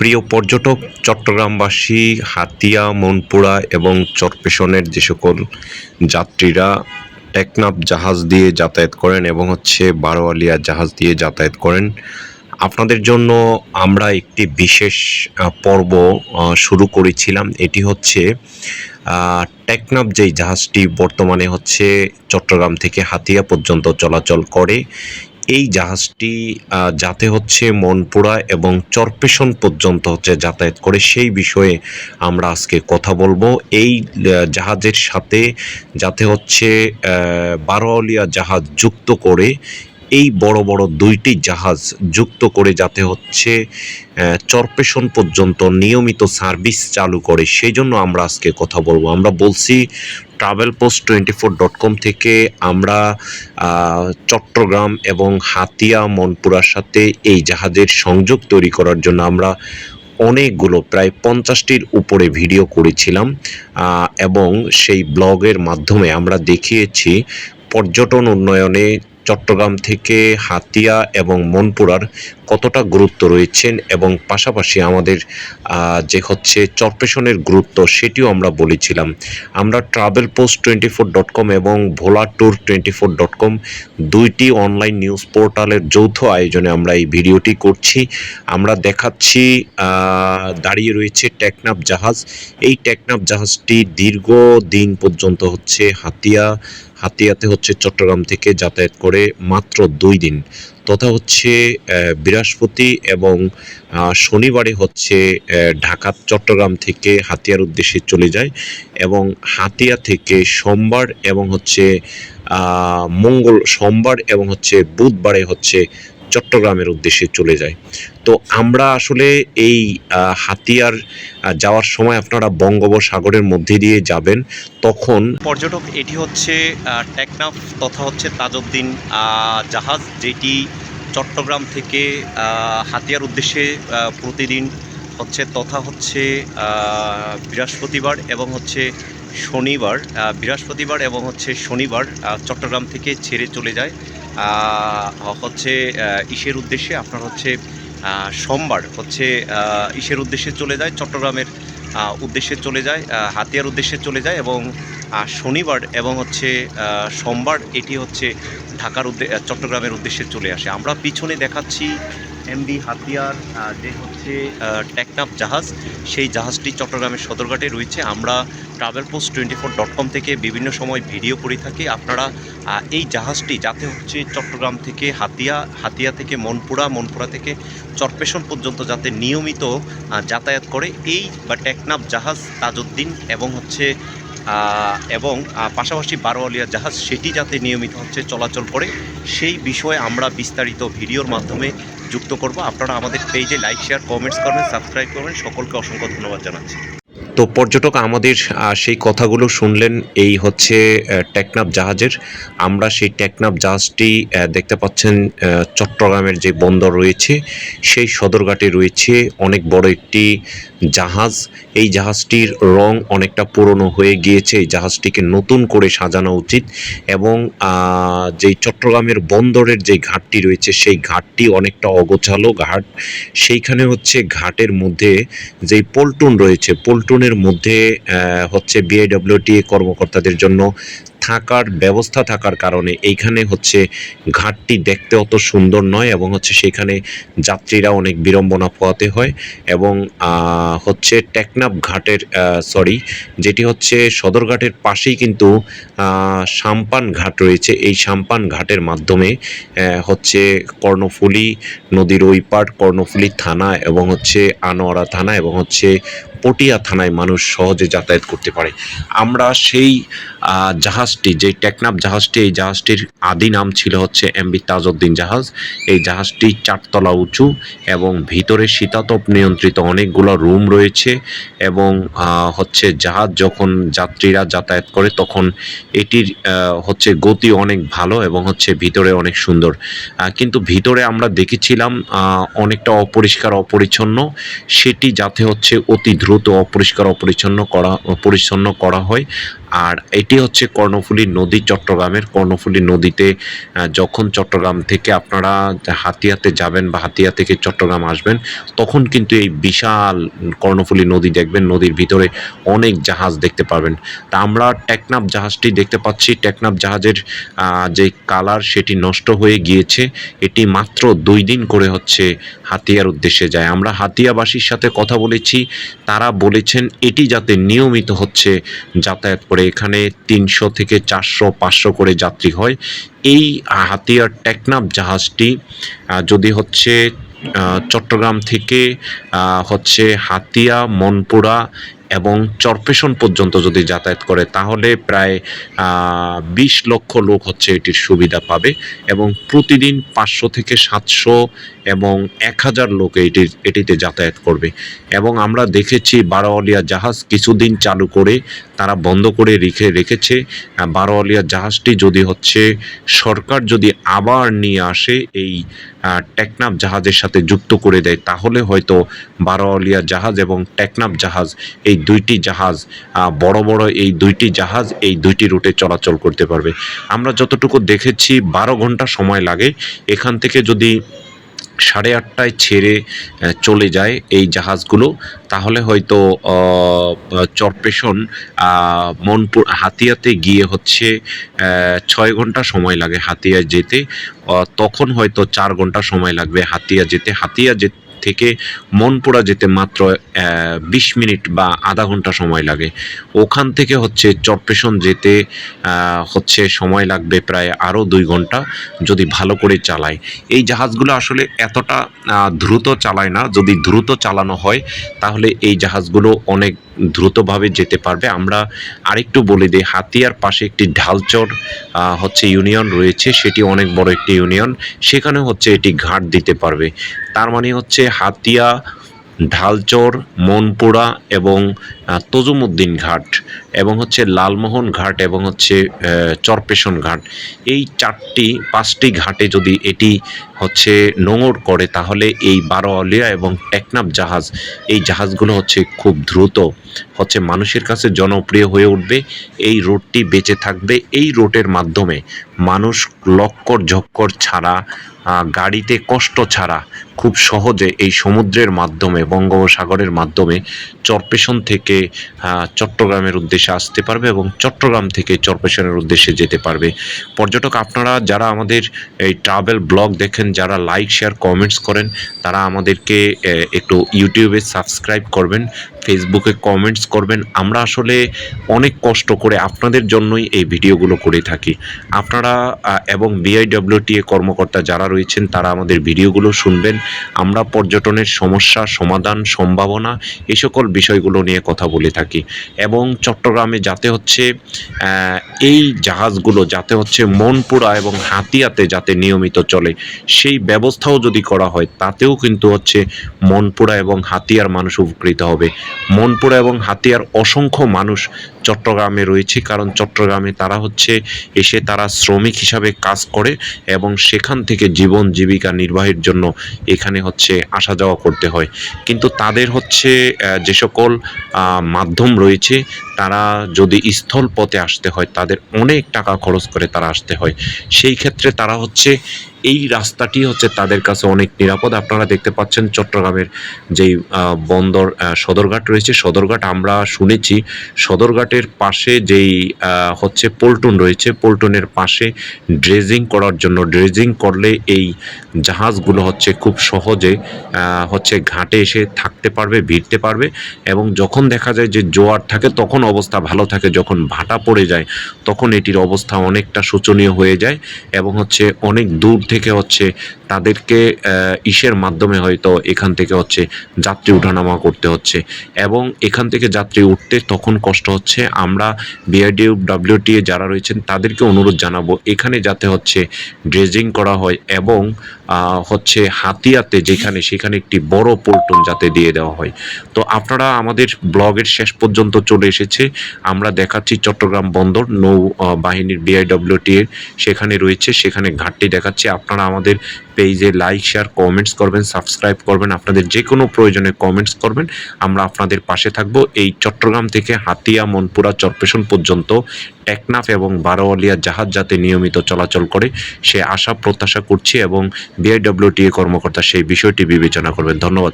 প্রিয় পর্যটক চট্টগ্রামবাসী হাতিয়া মনপুরা এবং চরপেশনের যে সকল যাত্রীরা টেকনাফ জাহাজ দিয়ে যাতায়াত করেন এবং হচ্ছে বারোয়ালিয়া জাহাজ দিয়ে যাতায়াত করেন আপনাদের জন্য আমরা একটি বিশেষ পর্ব শুরু করেছিলাম। এটি হচ্ছে আহ, টেকনাফ যেই জাহাজটি বর্তমানে হচ্ছে চট্টগ্রাম থেকে হাতিয়া পর্যন্ত চলাচল করে এই জাহাজটি যাতে হচ্ছে মনপুরা এবং চরপেশন পর্যন্ত হচ্ছে যাতায়াত করে, সেই বিষয়ে আমরা আজকে কথা বলব। এই জাহাজের সাথে যাতে হচ্ছে বারোয়ালিয়া জাহাজ যুক্ত করে এই বড় বড় দুইটি জাহাজ যুক্ত করে যাতে হচ্ছে চরপেশন পর্যন্ত নিয়মিত সার্ভিস চালু করে, সেই জন্য আমরা আজকে কথা বলব। আমরা বলছি travel post twenty four dot com থেকে আমরা চট্টগ্রাম এবং হাতিয়া, মনপুরার সাথে এই জাহাজের সংযোগ তৈরি করার জন্য আমরা অনেকগুলো, প্রায় পঞ্চাশটির উপরে ভিডিও করেছিলাম এবং সেই ব্লগের মাধ্যমে আমরা দেখিয়েছি, পর্যটন উন্নয়নে চট্টগ্রাম থেকে হাতিয়া এবং মনপুরার কতটা গুরুত্ব রয়েছেন এবং পাশাপাশি আমাদের যে হচ্ছে চরপেশনের গুরুত্ব সেটিও আমরা বলেছিলাম। আমরা travel post twenty four dot com এবং Bhola tour twenty four dot com দুইটি অনলাইন নিউজ পোর্টালের যৌথ আয়োজনে আমরা এই ভিডিওটি করছি। আমরা দেখাচ্ছি দাঁড়িয়ে রয়েছে টেকনাফ জাহাজ। এই টেকনাফ জাহাজটি দীর্ঘ দিন পর্যন্ত হচ্ছে হাতিয়া হাতিয়াতে হচ্ছে চট্টগ্রাম থেকে যাতায়াত করে মাত্র দুই দিন। তথা হচ্ছে বৃহস্পতি এবং শনিবারে হচ্ছে ঢাকা চট্টগ্রাম থেকে হাতিয়ার উদ্দেশ্যে চলে যায় এবং হাতিয়া থেকে সোমবার এবং হচ্ছে মঙ্গল, সোমবার এবং হচ্ছে বুধবারে হচ্ছে চট্টগ্রামের উদ্দেশ্যে চলে যায়। তো আমরা আসলে এই হাতিয়ার যাওয়ার সময় আপনারা বঙ্গোপসাগরের মধ্যে দিয়ে যাবেন, তখন পর্যটক, এটি হচ্ছে টেকনাফ তথা হচ্ছে তাজউদ্দিন জাহাজ, যেটি চট্টগ্রাম থেকে হাতিয়ার উদ্দেশ্যে প্রতিদিন হচ্ছে তথা হচ্ছে বৃহস্পতিবার এবং হচ্ছে শনিবার বৃহস্পতিবার এবং হচ্ছে শনিবার চট্টগ্রাম থেকে ছেড়ে চলে যায়। হচ্ছে ইসের উদ্দেশ্যে, আপনার হচ্ছে সোমবার হচ্ছে ইসের উদ্দেশ্যে চলে যায়, চট্টগ্রামের উদ্দেশ্যে চলে যায় হাতিয়ার উদ্দেশ্যে চলে যায় এবং শনিবার এবং হচ্ছে সোমবার এটি হচ্ছে ঢাকার উদ্দে, চট্টগ্রামের উদ্দেশ্যে চলে আসে। আমরা পিছনে দেখাচ্ছি এমডি হাতিয়ার যে হচ্ছে টেকনাফ জাহাজ, সেই জাহাজটি চট্টগ্রামের সদরঘাটে রয়েছে। আমরা travel post twenty four dot com থেকে বিভিন্ন সময় ভিডিও করে থাকি। আপনারা এই জাহাজটি যাতে হচ্ছে চট্টগ্রাম থেকে হাতিয়া হাতিয়া থেকে মনপুরা মনপুরা থেকে চরপেশন পর্যন্ত যাতে নিয়মিত যাতায়াত করে, এই বা টেকনাফ জাহাজ তাজউদ্দিন এবং হচ্ছে এবং পাশাপাশি বারোয়ালিয়া জাহাজ, সেটি যাতে নিয়মিত হচ্ছে চলাচল করে, সেই বিষয়ে আমরা বিস্তারিত ভিডিওর মাধ্যমে যুক্ত করব। আপনারা আমাদের পেজে লাইক শেয়ার কমেন্টস করবেন সাবস্ক্রাইব করবেন। সকলকে অসংখ্য ধন্যবাদ জানাচ্ছি। তো পর্যটক আমাদের সেই কথাগুলো শুনলেন, এই হচ্ছে টেকনাফ জাহাজের। আমরা সেই টেকনাফ জাহাজটি দেখতে পাচ্ছেন চট্টগ্রামের যে বন্দর রয়েছে, সেই সদরঘাটে রয়েছে অনেক বড় একটি জাহাজ। এই জাহাজটির রং অনেকটা পুরনো হয়ে গিয়েছে। জাহাজটিকে নতুন করে সাজানো উচিত এবং যেই চট্টগ্রামের বন্দরের যে ঘাটটি রয়েছে, সেই ঘাটটি অনেকটা অগোছালো ঘাট। সেইখানে হচ্ছে ঘাটের মধ্যে যেই পল্টুন রয়েছে, পল্টুনের মধ্যে হচ্ছে বিআইডব্লিউটি কর্মকর্তাদের জন্য থাকার ব্যবস্থা থাকার কারণে এইখানে হচ্ছে ঘাটটি দেখতে অত সুন্দর নয় এবং হচ্ছে সেখানে যাত্রীরা অনেক বিড়ম্বনা পোয়াতে হয় এবং হচ্ছে টেকনাফ ঘাটের সরি যেটি হচ্ছে সদরঘাটের পাশেই কিন্তু সাম্পান ঘাট রয়েছে। এই সাম্পান ঘাটের মাধ্যমে হচ্ছে কর্ণফুলী নদীর ওই পার কর্ণফুলী থানা এবং হচ্ছে আনোয়ারা থানা এবং হচ্ছে পটিয়া থানায় মানুষ সহজে যাতায়াত করতে পারে। আমরা সেই আহ, জাহাজটি, যে টেকনাফ জাহাজটি, এই জাহাজটির আদি নাম ছিল হচ্ছে এমবি তাজউদ্দিন জাহাজ। এই জাহাজটি চারতলা উঁচু এবং ভিতরে শীতাতপ নিয়ন্ত্রিত অনেকগুলো রুম রয়েছে এবং হচ্ছে জাহাজ যখন যাত্রীরা যাতায়াত করে তখন এটির হচ্ছে গতি অনেক ভালো এবং হচ্ছে ভিতরে অনেক সুন্দর। কিন্তু ভিতরে আমরা দেখেছিলাম অনেকটা অপরিষ্কার, অপরিচ্ছন্ন। সেটি যাতে হচ্ছে অতি দ্রুত অপরিষ্কার, অপরিচ্ছন্ন করা পরিচ্ছন্ন করা হয়। আর এটি হচ্ছে কর্ণফুলী নদী চট্টগ্রামের। কর্ণফুলী নদীতে যখন চট্টগ্রাম থেকে আপনারা হাতিয়াতে যাবেন বা হাতিয়া থেকে চট্টগ্রাম আসবেন, তখন কিন্তু এই বিশাল কর্ণফুলী নদী দেখবেন। নদীর ভিতরে অনেক জাহাজ দেখতে পাবেন তা আমরা টেকনাফ জাহাজটি দেখতে পাচ্ছি। টেকনাফ জাহাজের যে কালার সেটি নষ্ট হয়ে গিয়েছে। এটি মাত্র দুই দিন করে হচ্ছে হাতিয়ার উদ্দেশ্যে যায়। আমরা হাতিয়াবাসীর সাথে কথা বলেছি। তারা বলেছেন এটি যাতে নিয়মিত হচ্ছে যাতায়াত করে এখানে তিনশো থেকে চারশো, পাঁচশো করে যাত্রী হয়। এই হাতিয়ার টেকনাফ জাহাজটি যদি হচ্ছে চট্টগ্রাম থেকে হচ্ছে হাতিয়া, মনপুরা এবং চরপেশন পর্যন্ত যদি যাতায়াত করে তাহলে প্রায় বিশ লক্ষ লোক হচ্ছে এটির সুবিধা পাবে এবং প্রতিদিন পাঁচশো থেকে সাতশো এবং এক হাজার লোক এটির এটিতে যাতায়াত করবে। এবং আমরা দেখেছি বারোয়ালিয়া জাহাজ কিছুদিন চালু করে তারা বন্ধ করে রেখে রেখেছে। বারোয়ালিয়া জাহাজটি যদি হচ্ছে সরকার যদি আবার নিয়ে আসে এই আহ, টেকনাফ জাহাজের সাথে যুক্ত করে দেয় তাহলে হয়তো বারোয়ালিয়া জাহাজ এবং টেকনাফ জাহাজ এই দুইটি জাহাজ বড় বড় এই দুইটি জাহাজ এই দুইটি রুটে চলাচল করতে পারবে। আমরা যতটুকু দেখেছি, বারো ঘণ্টা সময় লাগে। এখান থেকে যদি সাড়ে আটটায় ছেড়ে চলে যায় এই জাহাজগুলো, তাহলে হয়তো চরপেশন মনপুর, হাতিয়াতে গিয়ে হচ্ছে ছয় ঘণ্টা সময় লাগে হাতিয়া যেতে। তখন হয়তো চার ঘণ্টা সময় লাগবে হাতিয়া যেতে। হাতিয়া যে থেকে মনপুরা যেতে মাত্র বিশ মিনিট বা আধা ঘণ্টা সময় লাগে। ওখান থেকে হচ্ছে চরপেশন যেতে হচ্ছে সময় লাগবে প্রায় আরও দুই ঘণ্টা যদি ভালো করে চালায়। এই জাহাজগুলো আসলে এতটা দ্রুত চালায় না। যদি দ্রুত চালানো হয়, তাহলে এই জাহাজগুলো অনেক দ্রুতভাবে যেতে পারবে। আমরা আরেকটু বলে দিই, হাতিয়ার পাশে একটি ঢালচর হচ্ছে ইউনিয়ন রয়েছে। সেটি অনেক বড় একটি ইউনিয়ন। সেখানে হচ্ছে এটি ঘাট দিতে পারবে। তার মানে হচ্ছে হাতিয়া, ঢালচর, মনপুরা এবং তজুমুদ্দিন ঘাট এবং হচ্ছে লালমোহন ঘাট এবং হচ্ছে চরপেশন ঘাট। এই চারটি, পাঁচটি ঘাটে যদি এটি হচ্ছে নোঙর করে, তাহলে এই বারোয়ালিয়া এবং টেকনাফ জাহাজ, এই জাহাজগুলো হচ্ছে খুব দ্রুত হচ্ছে মানুষের কাছে জনপ্রিয় হয়ে উঠবে। এই রোডটি বেঁচে থাকবে। এই রোডের মাধ্যমে মানুষ লক্কর ঝক্কর ছাড়া গাড়িতে কষ্ট ছাড়া খুব সহজে এই সমুদ্রের মাধ্যমে, বঙ্গোপসাগরের মাধ্যমে চরপেশন থেকে চট্টগ্রামের উদ্দেশ্যে আসতে পারবে এবং চট্টগ্রাম থেকে চরপেশনের উদ্দেশ্যে যেতে পারবে। পর্যটক, আপনারা যারা আমাদের এই ট্রাভেল ব্লগ দেখেন, যারা লাইক শেয়ার কমেন্টস করেন, তারা আমাদেরকে একটু ইউটিউবে সাবস্ক্রাইব করবেন ফেসবুকে কমেন্টস করবেন। আমরা আসলে অনেক কষ্ট করে আপনাদের জন্যই এই ভিডিওগুলো করে থাকি। আপনারা এবং বিআইডব্লিউটিএ কর্মকর্তা যারা রয়েছেন, তারা আমাদের ভিডিওগুলো শুনবেন। আমরা পর্যটনের সমস্যা, সমাধান, সম্ভাবনা এই সকল বিষয়গুলো নিয়ে কথা বলে থাকি। এবং চট্টগ্রামে যাতে হচ্ছে এই জাহাজগুলো যাতে হচ্ছে মনপুরা এবং হাতিয়াতে যাতে নিয়মিত চলে, সেই ব্যবস্থাও যদি করা হয়, তাতেও কিন্তু হচ্ছে মনপুরা এবং হাতিয়ার মানুষ উপকৃত হবে। মনপুরা এবং হাতিয়ার অসংখ্য মানুষ চট্টগ্রামে রয়েছে, কারণ চট্টগ্রামে তারা হচ্ছে এসে তারা শ্রমিক হিসাবে কাজ করে এবং সেখান থেকে জীবন জীবিকা নির্বাহের জন্য এখানে হচ্ছে আসা যাওয়া করতে হয়। কিন্তু তাদের হচ্ছে যে সকল মাধ্যম রয়েছে, তারা যদি স্থল পথে আসতে হয়, তাদের অনেক টাকা খরচ করে তারা আসতে হয়। সেই ক্ষেত্রে তারা হচ্ছে এই রাস্তাটি হচ্ছে তাদের কাছে অনেক নিরাপদ। আপনারা দেখতে পাচ্ছেন চট্টগ্রামের যেই বন্দর সদরঘাট রয়েছে। সদরঘাট আমরা শুনেছি, সদরঘাটের পাশে যেই হচ্ছে পল্টন রয়েছে, পল্টনের পাশে ড্রেজিং করার জন্য। ড্রেজিং করলে এই জাহাজগুলো হচ্ছে খুব সহজে হচ্ছে ঘাটে এসে থাকতে পারবে, ভিড়তে পারবে এবং যখন দেখা যায় যে জোয়ার থাকে, তখন অবস্থা ভালো থাকে। যখন ভাটা পড়ে যায়, তখন এটির অবস্থা অনেকটা শোচনীয় হয়ে যায় এবং হচ্ছে অনেক দূর থেকে হচ্ছে তাদেরকে ইসের মাধ্যমে হয়তো এখান থেকে হচ্ছে যাত্রী উঠানামা করতে হচ্ছে এবং এখান থেকে যাত্রী উঠতে তখন কষ্ট হচ্ছে। আমরা বিআইডিউ ডাব্লিউটিএ যারা রয়েছেন তাদেরকে অনুরোধ জানাব এখানে যাতে হচ্ছে ড্রেজিং করা হয় এবং হচ্ছে হাতিয়াতে যেখানে সেখানে একটি বড় পল্টন যাতে দিয়ে দেওয়া হয়। তো আপনারা আমাদের ব্লগের শেষ পর্যন্ত চলে এসেছে। আমরা দেখাচ্ছি চট্টগ্রাম বন্দর নৌ বাহিনীর বিআইডব্লিউটি এর সেখানে রয়েছে, সেখানে ঘাটটি দেখাচ্ছি। আপনারা আমাদের পেজে লাইক শেয়ার কমেন্টস করবেন সাবস্ক্রাইব করবেন, আপনাদের যে কোনো প্রয়োজনে কমেন্টস করবেন, আমরা আপনাদের পাশে থাকব। এই চট্টগ্রাম থেকে হাতিয়া, মনপুরা, চরপেশন পর্যন্ত টেকনাফ এবং বারোয়ালিয়া জাহাজ যাতে নিয়মিত চলাচল করে, সে আশা, প্রত্যাশা করছি এবং বিআইডব্লিউটিএ কর্মকর্তা সেই বিষয়টি বিবেচনা করবেন। ধন্যবাদ।